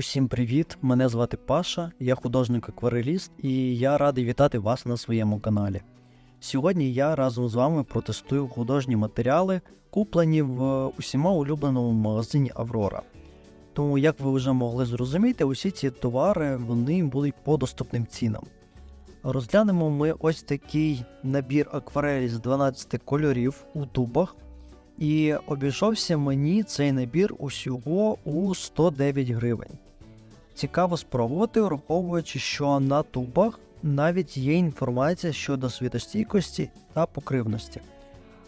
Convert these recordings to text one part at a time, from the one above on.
Усім привіт! Мене звати Паша, я художник-аквареліст і я радий вітати вас на своєму каналі. Сьогодні я разом з вами протестую художні матеріали, куплені в усіма улюбленому магазині Аврора. Тому, як ви вже могли зрозуміти, усі ці товари вони будуть по доступним цінам. Розглянемо ми ось такий набір акварелі з 12 кольорів у тубах. І обійшовся мені цей набір усього у 109 гривень. Цікаво спробувати, враховуючи, що на тубах навіть є інформація щодо світостійкості та покривності.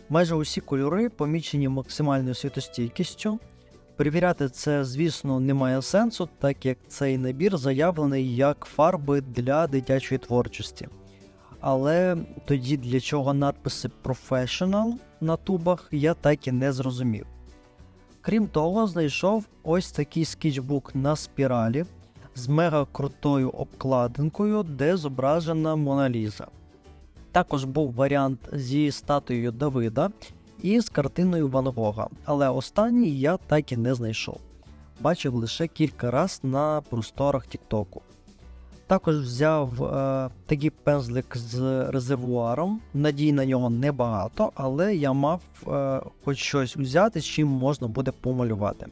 Майже усі кольори помічені максимальною світостійкістю. Перевіряти це, звісно, немає сенсу, так як цей набір заявлений як фарби для дитячої творчості. Але тоді для чого надписи Professional на тубах я так і не зрозумів. Крім того, знайшов ось такий скетчбук на спіралі з мега крутою обкладинкою, де зображена Мона Ліза. Також був варіант зі статуєю Давида і з картиною Ван Гога, але останній я так і не знайшов. Бачив лише кілька раз на просторах Тіктоку. Також взяв е, такий пензлик з резервуаром. Надій на нього небагато, але я мав е, хоч щось взяти, з чим можна буде помалювати.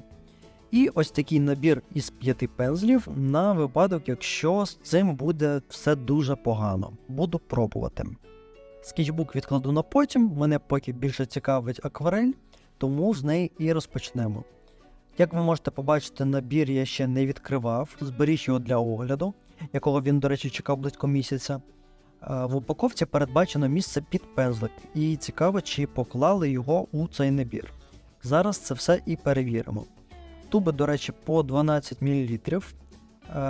І ось такий набір із п'яти пензлів на випадок, якщо з цим буде все дуже погано. Буду пробувати. Скетчбук відкладу на потім, мене поки більше цікавить акварель, тому з неї і розпочнемо. Як ви можете побачити, набір я ще не відкривав, зберіг його для огляду якого він, до речі, чекав близько місяця. Е, В упаковці передбачено місце під пензлик, і цікаво, чи поклали його у цей набір. Зараз це все і перевіримо. Туби, до речі, по 12 мл.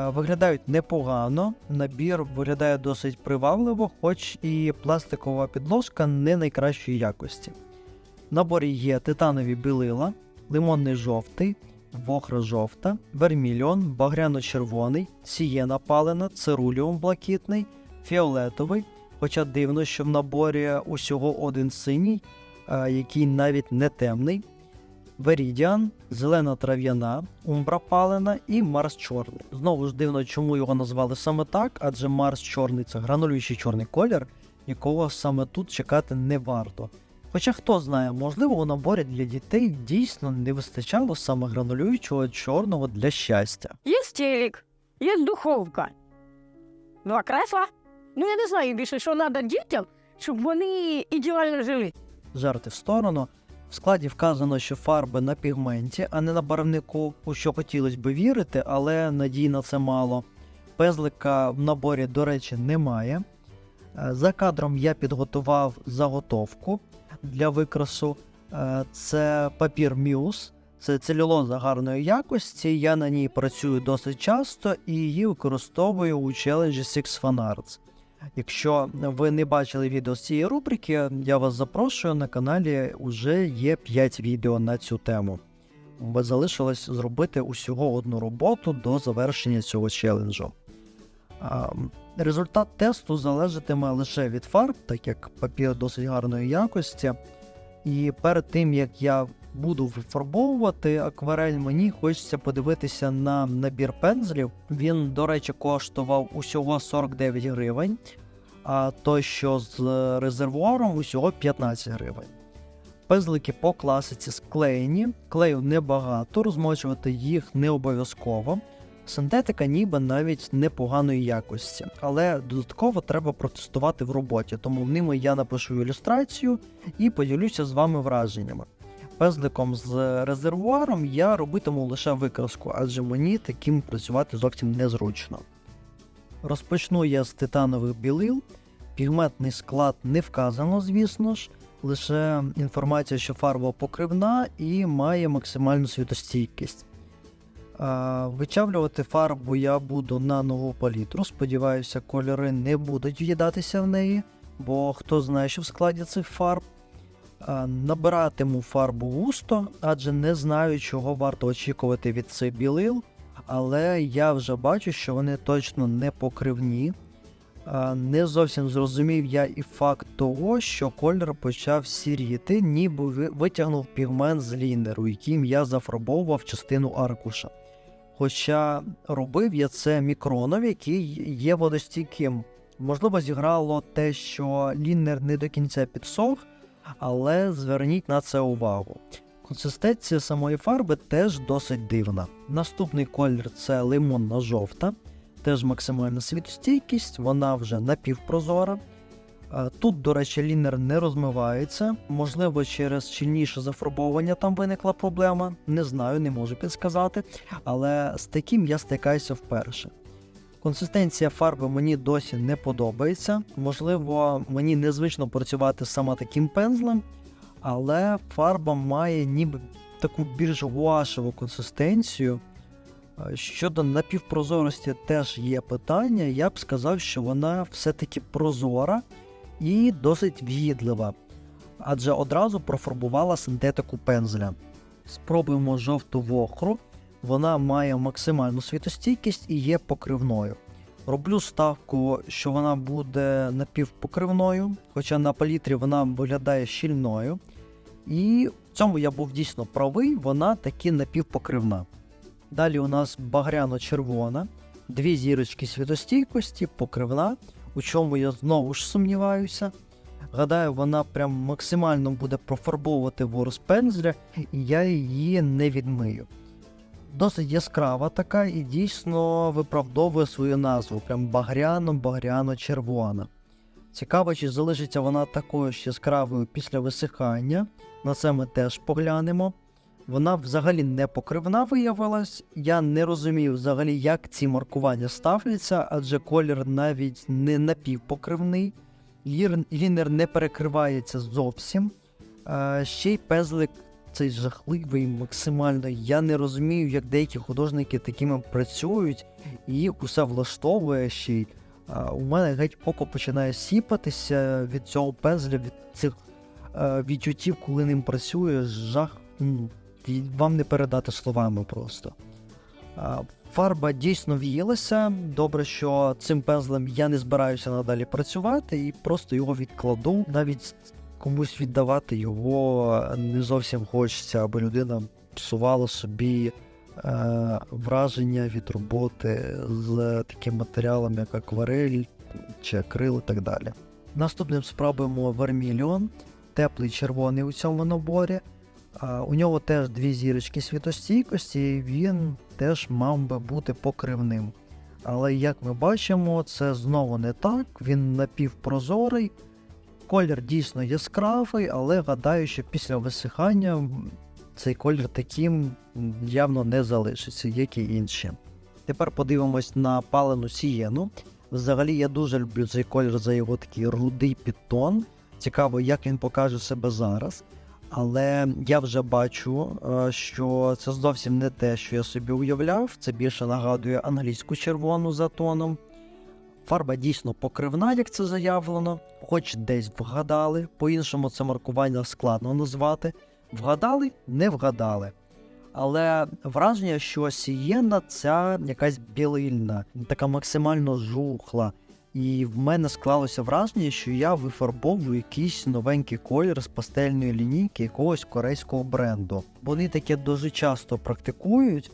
Виглядають непогано, набір виглядає досить привабливо, хоч і пластикова підложка не найкращої якості. В наборі є титанові білила, лимонний жовтий, вохра жовта, вермільон, багряно-червоний, сієна палена, цируліум блакитний, фіолетовий. Хоча дивно, що в наборі усього один синій, який навіть не темний, Верідіан, зелена трав'яна, умбра палена і Марс чорний. Знову ж дивно, чому його назвали саме так, адже Марс чорний це гранулюючий чорний колір, якого саме тут чекати не варто. Хоча хто знає, можливо, у наборі для дітей дійсно не вистачало саме гранулюючого чорного для щастя. Є телек, є духовка, два кресла. Ну, я не знаю більше, що треба дітям, щоб вони ідеально жили. Жарти в сторону. В складі вказано, що фарби на пігменті, а не на барвнику, у що хотілося би вірити, але надій на це мало. Пезлика в наборі, до речі, немає. Е, За кадром я підготував заготовку для викрасу. Е, Це папір Мюс, це целюлоза гарної якості. Я на ній працюю досить часто і її використовую у челенджі Six Fan Arts. Якщо ви не бачили відео з цієї рубрики, я вас запрошую на каналі. Уже є 5 відео на цю тему. Залишилось зробити усього одну роботу до завершення цього челенджу. Результат тесту залежатиме лише від фарб, так як папір досить гарної якості. І перед тим як я буду вифарбовувати акварель, мені хочеться подивитися на набір пензлів. Він, до речі, коштував усього 49 гривень, а той, що з резервуаром, усього 15 гривень. Пензлики по класиці склеєні, клею небагато, розмочувати їх не обов'язково. Синтетика ніби навіть непоганої якості, але додатково треба протестувати в роботі, тому ними я напишу ілюстрацію і поділюся з вами враженнями. Пезликом з резервуаром я робитиму лише викраску, адже мені таким працювати зовсім незручно. Розпочну я з титанових білил. Пігментний склад не вказано, звісно ж, лише інформація, що фарба покривна і має максимальну світостійкість. Вичавлювати фарбу я буду на нову палітру. Сподіваюся, кольори не будуть в'їдатися в неї, бо хто знає, що в складі цих фарб. А, Набиратиму фарбу густо, адже не знаю, чого варто очікувати від цих білил, але я вже бачу, що вони точно не покривні. Не зовсім зрозумів я і факт того, що колір почав сіріти, ніби витягнув пігмент з лінеру, яким я зафарбовував частину аркуша. Хоча робив я це мікроном, який є водостійким. Можливо, зіграло те, що лінер не до кінця підсох, але зверніть на це увагу. Консистенція самої фарби теж досить дивна. Наступний колір це лимонна жовта, теж максимальна світостійкість, вона вже напівпрозора. Тут, до речі, лінер не розмивається. Можливо, через щільніше зафарбовування там виникла проблема. Не знаю, не можу підсказати. Але з таким я стикаюся вперше. Консистенція фарби мені досі не подобається. Можливо, мені незвично працювати саме таким пензлем, але фарба має ніби таку більш гуашеву консистенцію. Е, Щодо напівпрозорості теж є питання. Я б сказав, що вона все-таки прозора і досить в'їдлива, адже одразу профарбувала синтетику пензля. Спробуємо жовту вохру. Вона має максимальну світостійкість і є покривною. Роблю ставку, що вона буде напівпокривною, хоча на палітрі вона виглядає щільною. І в цьому я був дійсно правий, вона таки напівпокривна. Далі у нас багряно-червона, дві зірочки світостійкості, покривна, у чому я знову ж сумніваюся. Гадаю, вона прям максимально буде профарбовувати ворс пензля, і я її не відмию. Досить яскрава така і дійсно виправдовує свою назву, прям багряно-багряно-червона. Цікаво, чи залишиться вона такою ж яскравою після висихання. На це ми теж поглянемо. Вона взагалі не покривна виявилась. Я не розумію взагалі, як ці маркування ставляться, адже колір навіть не напівпокривний, лінер не перекривається зовсім. Ще й пезлик цей жахливий максимально. Я не розумію, як деякі художники такими працюють, і їх усе влаштовує ще й. У мене геть око починає сіпатися від цього пензля, від цих е, відчуттів, коли ним працює. Жах. вам не передати словами просто. Фарба дійсно в'їлася. Добре, що цим пензлем я не збираюся надалі працювати і просто його відкладу. Навіть комусь віддавати його не зовсім хочеться, аби людина псувала собі е, враження від роботи з таким матеріалом, як акварель чи акрил і так далі. Наступним спробуємо вермільон, теплий червоний у цьому наборі. У нього теж дві зірочки світостійкості, і він теж мав би бути покривним. Але як ми бачимо, це знову не так, він напівпрозорий, колір дійсно яскравий, але гадаю, що після висихання цей колір таким явно не залишиться, як і інші. Тепер подивимось на палену сієну. Взагалі я дуже люблю цей колір за його такий рудий підтон. Цікаво, як він покаже себе зараз. Але я вже бачу, е, що це зовсім не те, що я собі уявляв. Це більше нагадує англійську червону за тоном. Фарба дійсно покривна, як це заявлено, хоч десь вгадали. По-іншому це маркування складно назвати. Вгадали, не вгадали. Але враження, що сієна ця якась білильна, така максимально жухла. І в мене склалося враження, що я вифарбовую якийсь новенький колір з пастельної лінійки якогось корейського бренду. Вони таке дуже часто практикують.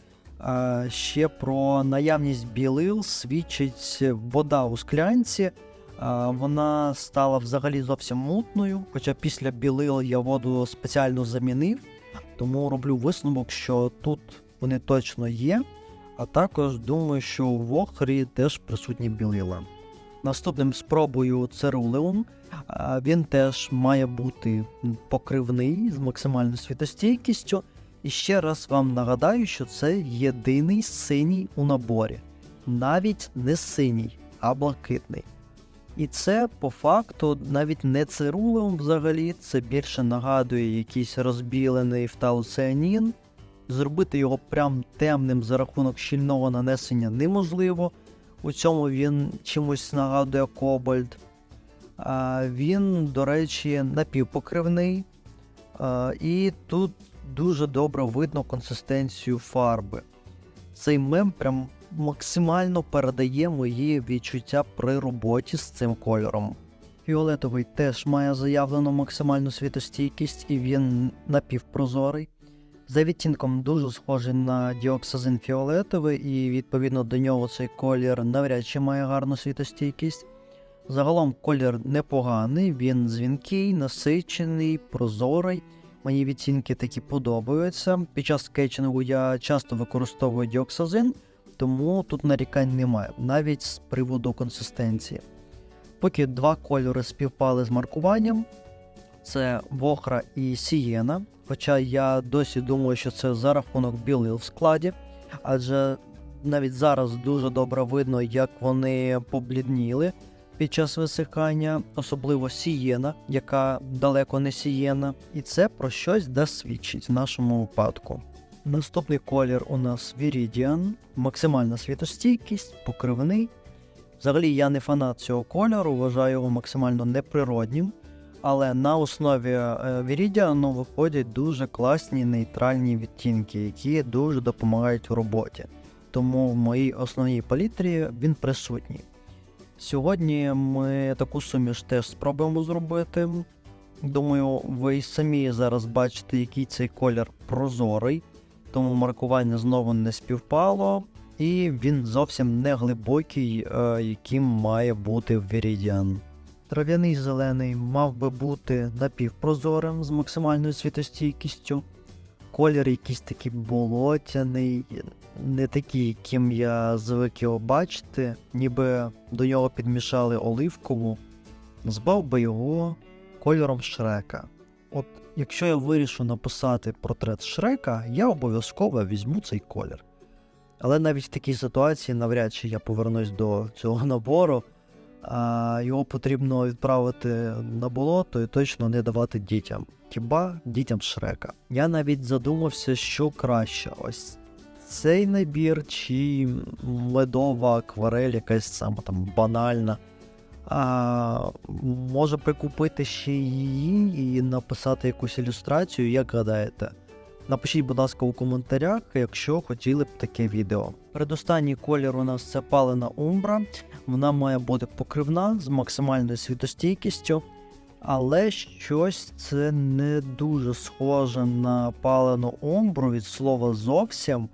Ще про наявність білил свідчить вода у склянці. Вона стала взагалі зовсім мутною, хоча після білил я воду спеціально замінив, тому роблю висновок, що тут вони точно є. А також думаю, що у вохрі теж присутні білила. Наступним спробую церулеум. Він теж має бути покривний з максимальною світостійкістю. І ще раз вам нагадаю, що це єдиний синій у наборі. Навіть не синій, а блакитний. І це по факту навіть не церулеум взагалі, це більше нагадує якийсь розбілений фталоціанін. Зробити його прям темним за рахунок щільного нанесення неможливо. У цьому він чимось нагадує кобальт. А, він, до речі, напівпокривний. А, і тут дуже добре видно консистенцію фарби. Цей мем прям максимально передає мої відчуття при роботі з цим кольором. Фіолетовий теж має заявлену максимальну світостійкість і він напівпрозорий. За відтінком дуже схожий на діоксазин фіолетовий, і відповідно до нього цей колір навряд чи має гарну світостійкість. Загалом колір непоганий, він дзвінкий, насичений, прозорий. Мені відтінки такі подобаються. Під час скетчингу я часто використовую діоксазин, тому тут нарікань немає, навіть з приводу консистенції. Поки два кольори співпали з маркуванням, це Вохра і Сієна. Хоча я досі думаю, що це за рахунок білил в складі, адже навіть зараз дуже добре видно, як вони поблідніли під час висихання, особливо сієна, яка далеко не сієна, і це про щось да свідчить в нашому випадку. Наступний колір у нас Viridian, максимальна світостійкість, покривний. Взагалі я не фанат цього кольору, вважаю його максимально неприроднім. Але на основі е, Viridian виходять дуже класні нейтральні відтінки, які дуже допомагають у роботі. Тому в моїй основній палітрі він присутній. Сьогодні ми таку суміш теж спробуємо зробити. Думаю, ви самі зараз бачите, який цей колір прозорий, тому маркування знову не співпало, і він зовсім не глибокий, е, яким має бути Viridian. Трав'яний зелений мав би бути напівпрозорим з максимальною світостійкістю. Колір якийсь такий болотяний, не такий, яким я звик його бачити, ніби до нього підмішали оливкову. Збав би його кольором Шрека. От якщо я вирішу написати портрет Шрека, я обов'язково візьму цей колір. Але навіть в такій ситуації навряд чи я повернусь до цього набору, а його потрібно відправити на болото і точно не давати дітям. Хіба дітям Шрека. Я навіть задумався, що краще. Ось цей набір чи медова акварель, якась сама там банальна. А, може прикупити ще її і написати якусь ілюстрацію, як гадаєте? Напишіть, будь ласка, у коментарях, якщо хотіли б таке відео. Передостанній колір у нас це палена умбра. Вона має бути покривна з максимальною світостійкістю, але щось це не дуже схоже на палену умбру від слова зовсім.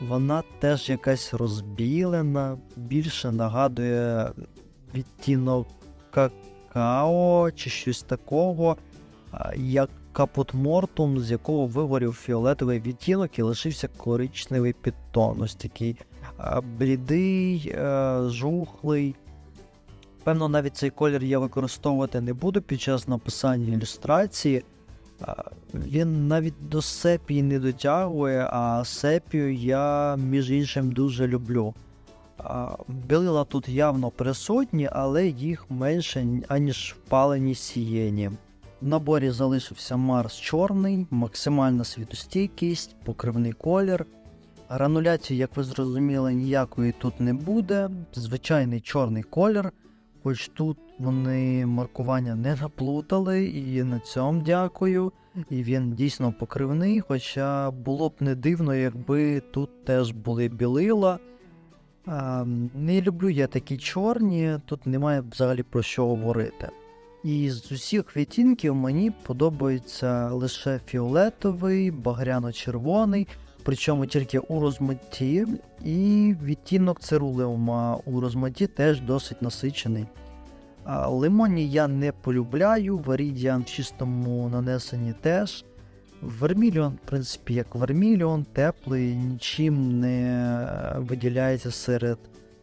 Вона теж якась розбілена, більше нагадує відтінок какао чи щось такого, як капут-мортум, з якого вигорів фіолетовий відтінок і лишився коричневий підтон. Ось такий блідий, е, жухлий. Певно, навіть цей колір я використовувати не буду під час написання ілюстрації. Він навіть до сепії не дотягує, а сепію я, між іншим, дуже люблю. Білила тут явно присутні, але їх менше, аніж в паленій сієні. В наборі залишився Марс чорний, максимальна світостійкість, покривний колір. Грануляції, як ви зрозуміли, ніякої тут не буде. Звичайний чорний колір, хоч тут вони маркування не наплутали, і на цьому дякую. І він дійсно покривний, хоча було б не дивно, якби тут теж були білила. А, не люблю я такі чорні, тут немає взагалі про що говорити. І з усіх відтінків мені подобається лише фіолетовий, багряно-червоний, причому тільки у розмитті, і відтінок церулеума у розмитті теж досить насичений. А, лимонні я не полюбляю, варідіан в чистому нанесенні теж. Верміліон, в принципі, як верміліон, теплий, нічим не виділяється серед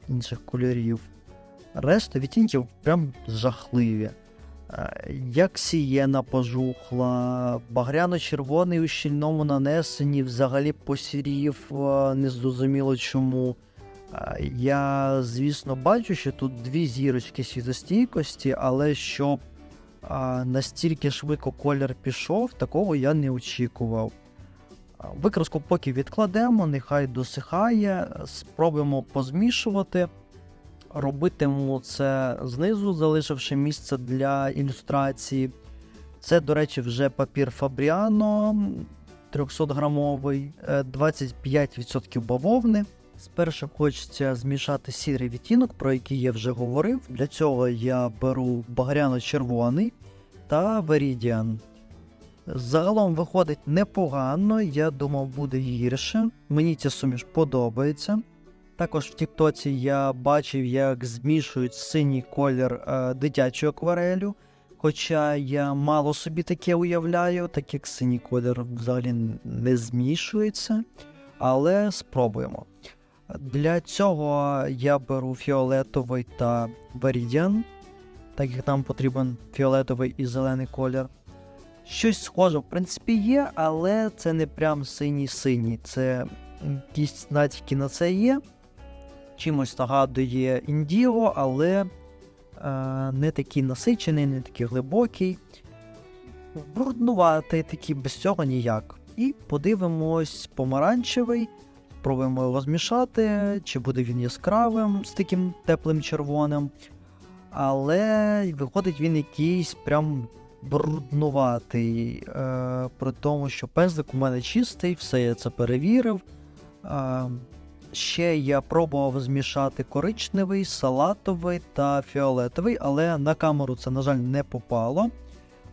інших кольорів. Решта відтінків прям жахливі. Е, Як сієна пожухла, багряно-червоний у щільному нанесенні взагалі посірів, е, незрозуміло чому. Е, Я, звісно, бачу, що тут дві зірочки світостійкості, але щоб настільки швидко колір пішов, такого я не очікував. Викраску поки відкладемо, нехай досихає, спробуємо позмішувати. Робитиму це знизу, залишивши місце для ілюстрації. Це, до речі, вже папір Фабріано 300 грамовий, е, 25% бавовни. Спершу хочеться змішати сірий відтінок, про який я вже говорив. Для цього я беру багряно-червоний та Veridian. Загалом виходить непогано, я думав, буде гірше. Мені ця суміш подобається. Також в Тіктоці я бачив, як змішують синій колір е, дитячу акварелю. Хоча я мало собі таке уявляю, так як синій колір взагалі не змішується. Але спробуємо. Для цього я беру фіолетовий та Viridian, так як нам потрібен фіолетовий і зелений колір. Щось схоже, в принципі, є, але це не прям синій-синій. Це якісь натяки на це є. Чимось нагадує індіго, але е, не такий насичений, не такий глибокий. Бруднуватий такий, без цього ніяк. І подивимось помаранчевий. Спробуємо його змішати, чи буде він яскравим з таким теплим червоним. Але виходить він якийсь прям бруднуватий. Е, при тому, що пензлик у мене чистий, все я це перевірив. Е, ще я пробував змішати коричневий, салатовий та фіолетовий, але на камеру це, на жаль, не попало.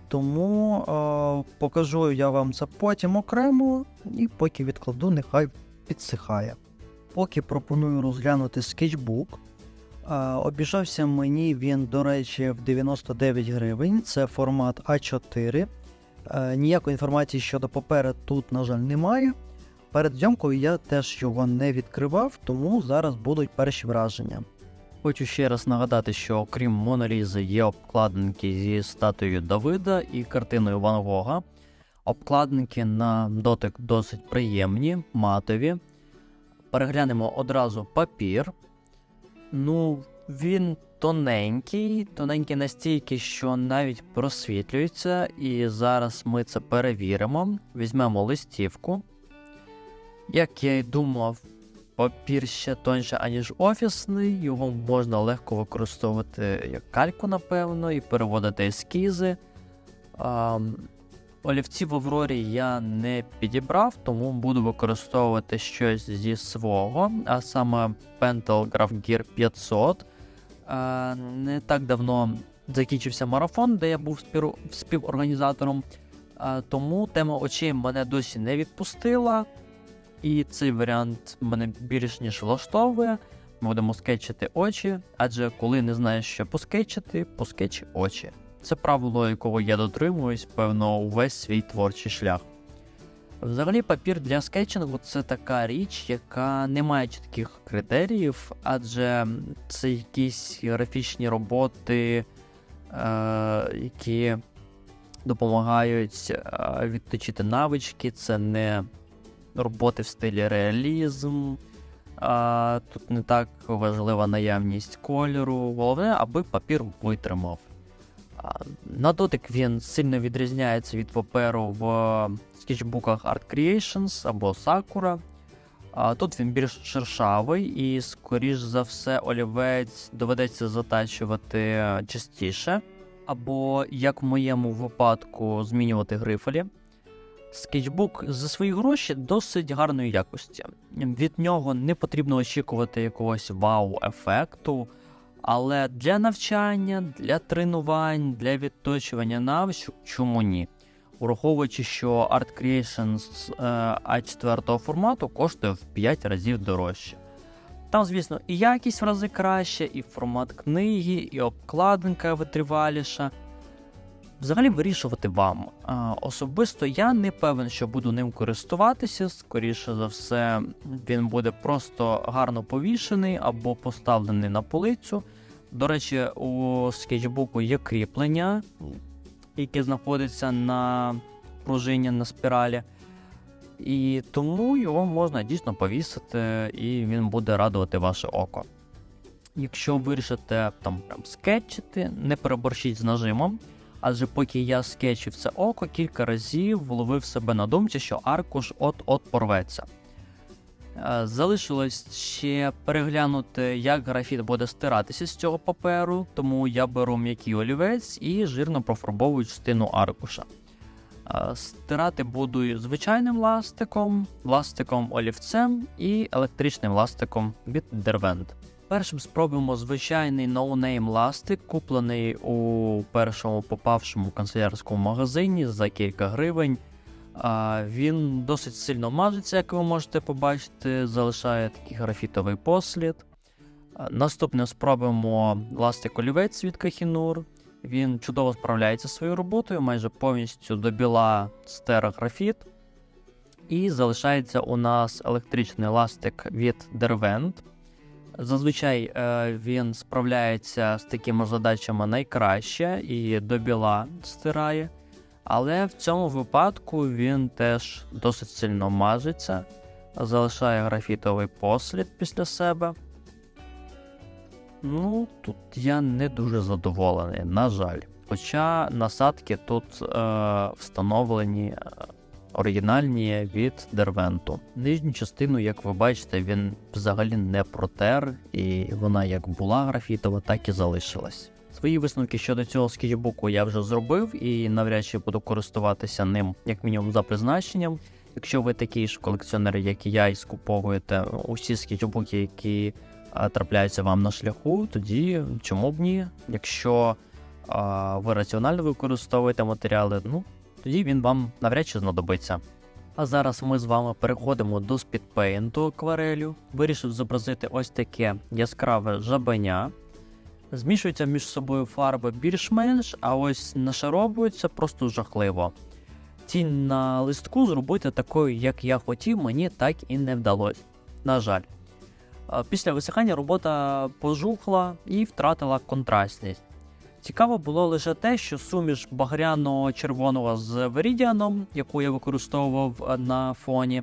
Тому е, покажу я вам це потім окремо, і поки відкладу, нехай підсихає. Поки пропоную розглянути скетчбук. Е, обіжався мені він, до речі, в 99 гривень. Це формат А4. Е, ніякої інформації щодо паперу тут, на жаль, немає. Перед зйомкою я теж його не відкривав, тому зараз будуть перші враження. Хочу ще раз нагадати, що окрім Монолізи є обкладинки зі статуєю Давида і картиною Ван Гога. Обкладинки на дотик досить приємні, матові. Переглянемо одразу папір. Ну, він тоненький, тоненький настільки, що навіть просвітлюється. І зараз ми це перевіримо. Візьмемо листівку. Як я й думав, папір ще тоньше, аніж офісний, його можна легко використовувати як кальку, напевно, і переводити ескізи. А, олівці в Аврорі я не підібрав, тому буду використовувати щось зі свого, а саме Pentel Graph Gear 500. А, не так давно закінчився марафон, де я був спів... співорганізатором, тому тема очей мене досі не відпустила. І цей варіант мене більш ніж влаштовує. Ми будемо скетчити очі, адже коли не знаєш, що поскетчити, поскетчи очі. Це правило, якого я дотримуюсь, певно, увесь свій творчий шлях. Взагалі, папір для скетчингу це така річ, яка не має чітких критеріїв, адже це якісь графічні роботи, е, які допомагають е, відточити навички, це не роботи в стилі реалізм. А, Тут не так важлива наявність кольору. Головне, аби папір витримав. А, на дотик він сильно відрізняється від паперу в скетчбуках Art Creations або Sakura. А, тут він більш шершавий і, скоріш за все, олівець доведеться затачувати частіше. Або, як в моєму випадку, змінювати грифелі. Скетчбук за свої гроші досить гарної якості. Від нього не потрібно очікувати якогось вау-ефекту, але для навчання, для тренувань, для відточування навичок чому ні? Враховуючи, що Art Creations А4 формату коштує в 5 разів дорожче. Там, звісно, і якість в рази краще, і формат книги, і обкладинка витриваліша. Взагалі вирішувати вам. Особисто я не певен, що буду ним користуватися. Скоріше за все, він буде просто гарно повішений або поставлений на полицю. До речі, у скетчбуку є кріплення, яке знаходиться на пружині на спіралі. І тому його можна дійсно повісити, і він буде радувати ваше око. Якщо вирішите там прям скетчити, не переборщіть з нажимом. Адже поки я скетчив це око, кілька разів вловив себе на думці, що аркуш от-от порветься. Е, Залишилось ще переглянути, як графіт буде стиратися з цього паперу, тому я беру м'який олівець і жирно профарбовую частину аркуша. Е, Стирати буду звичайним ластиком, ластиком олівцем і електричним ластиком від Derwent. Першим спробуємо звичайний ноунейм ластик, куплений у першому попавшому канцелярському магазині за кілька гривень. Він досить сильно мажеться, як ви можете побачити, залишає такий графітовий послід. Наступним спробуємо ластик олівець від Кахінур. Він чудово справляється своєю роботою, майже повністю до біла стер графіт. І залишається у нас електричний ластик від Derwent. Зазвичай е, він справляється з такими задачами найкраще і до біла стирає. Але в цьому випадку він теж досить сильно мажеться, залишає графітовий послід після себе. Ну, тут я не дуже задоволений, на жаль. Хоча насадки тут е, встановлені е, оригінальні від Дервенту. Нижню частину, як ви бачите, він взагалі не протер, і вона як була графітова, так і залишилась. Свої висновки щодо цього скетчбуку я вже зробив і навряд чи буду користуватися ним як мінімум за призначенням. Якщо ви такий ж колекціонер, як і я, і скуповуєте усі скетчбуки, які трапляються вам на шляху, тоді чому б ні? Якщо а, ви раціонально використовуєте матеріали, ну тоді він вам навряд чи знадобиться. А зараз ми з вами переходимо до спідпейнту акварелю. Вирішив зобразити ось таке яскраве жабеня. Змішуються між собою фарби більш-менш, а ось нашаровуються просто жахливо. Тінь на листку зробити такою, як я хотів, мені так і не вдалося. На жаль. Після висихання робота пожухла і втратила контрастність. Цікаво було лише те, що суміш багряно-червоного з верідіаном, яку я використовував на фоні,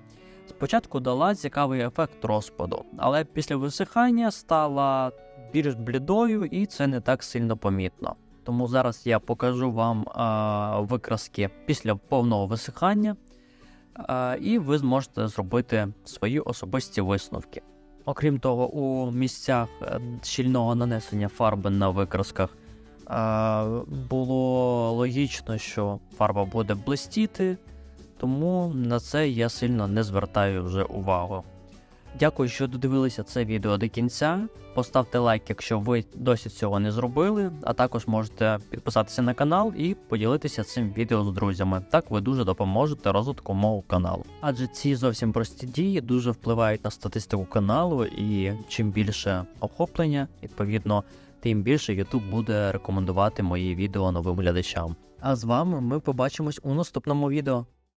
спочатку дала цікавий ефект розпаду, але після висихання стала більш блідою і це не так сильно помітно. Тому зараз я покажу вам а, викраски після повного висихання, а, і ви зможете зробити свої особисті висновки. Окрім того, у місцях е, щільного нанесення фарби на викрасках було логічно, що фарба буде блистіти, тому на це я сильно не звертаю вже увагу. Дякую, що додивилися це відео до кінця. Поставте лайк, якщо ви досі цього не зробили, а також можете підписатися на канал і поділитися цим відео з друзями. Так ви дуже допоможете розвитку мого каналу. Адже ці зовсім прості дії дуже впливають на статистику каналу, і чим більше охоплення, відповідно, тим більше YouTube буде рекомендувати мої відео новим глядачам. А з вами ми побачимось у наступному відео.